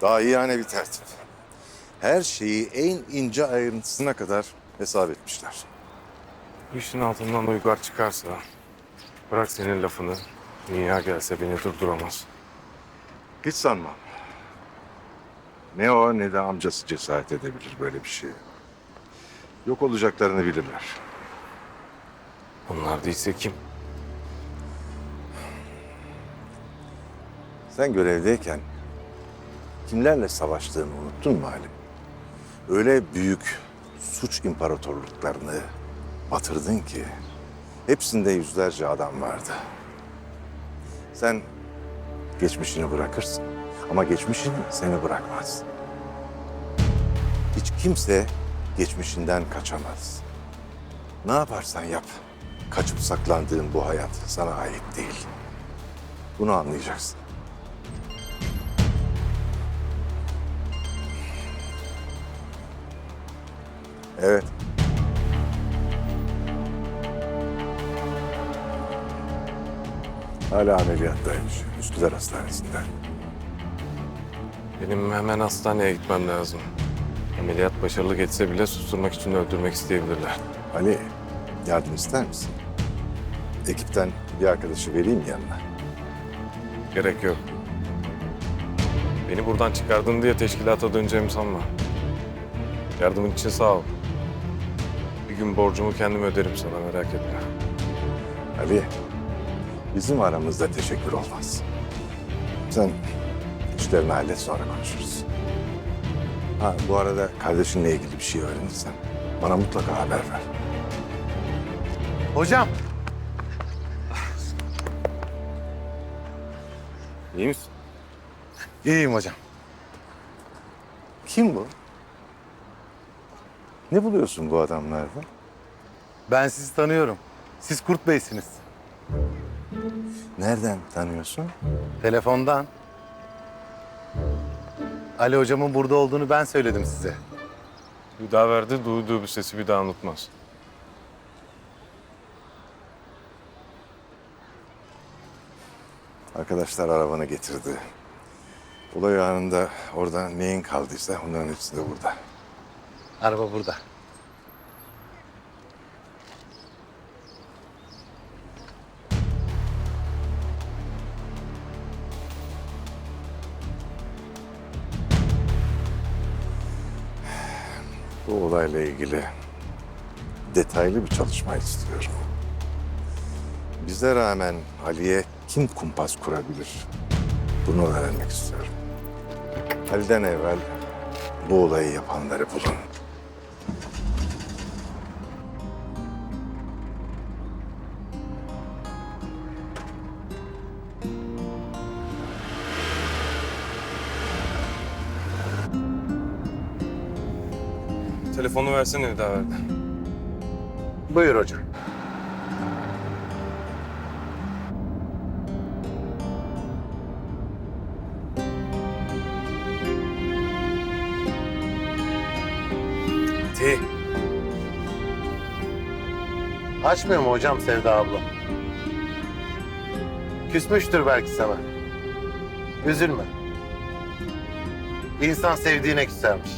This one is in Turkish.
Daha yani bir tertip. Her şeyi en ince ayrıntısına kadar hesap etmişler. Bu işin altından uygar çıkarsa bırak senin lafını. Dünya gelse beni durduramaz. Hiç sanmam. Ne o ne de amcası cesaret edebilir böyle bir şeye. Yok olacaklarını bilirler. Onlar değilse kim? Sen görevdeyken kimlerle savaştığını unuttun mu Halim? Öyle büyük suç imparatorluklarını batırdın ki hepsinde yüzlerce adam vardı. Sen geçmişini bırakırsın ama geçmişin seni bırakmaz. Hiç kimse geçmişinden kaçamaz. Ne yaparsan yap, kaçıp saklandığın bu hayat sana ait değil. Bunu anlayacaksın. Evet. Hala ameliyattaymış. Üsküdar Hastanesi'nde. Benim hemen hastaneye gitmem lazım. Ameliyat başarılı geçse bile susturmak için öldürmek isteyebilirler. Ali, yardım ister misin? Ekipten bir arkadaşı vereyim yanına. Gerek yok. Beni buradan çıkardın diye teşkilata döneceğimi sanma. Yardımın için sağ ol. Bir gün borcumu kendim öderim sana merak etme. Ali, bizim aramızda teşekkür olmaz. Sen işlerini hallet sonra konuşuruz. Ha bu arada kardeşinle ilgili bir şey öğrenirsen bana mutlaka haber ver. Hocam. İyi misin? İyiyim hocam. Kim bu? Ne buluyorsun bu adamlarda? Ben sizi tanıyorum. Siz Kurt Bey'siniz. Nereden tanıyorsun? Telefondan. Ali hocamın burada olduğunu ben söyledim size. Bir daha verdi, duyduğu bir sesi bir daha unutmaz. Arkadaşlar arabanı getirdi. Olay anında orada neyin kaldıysa onların hepsi de burada. Araba burada. Bu olayla ilgili detaylı bir çalışma istiyorum. Bize rağmen Ali'ye kim kumpas kurabilir? Bunu öğrenmek istiyorum. Ali'den evvel bu olayı yapanları bulun. Telefonu versene verdi. Buyur hocam. Ti. Açmıyor mu hocam Sevda abla? Küsmüştür belki sana. Üzülme. İnsan sevdiğine küsermiş.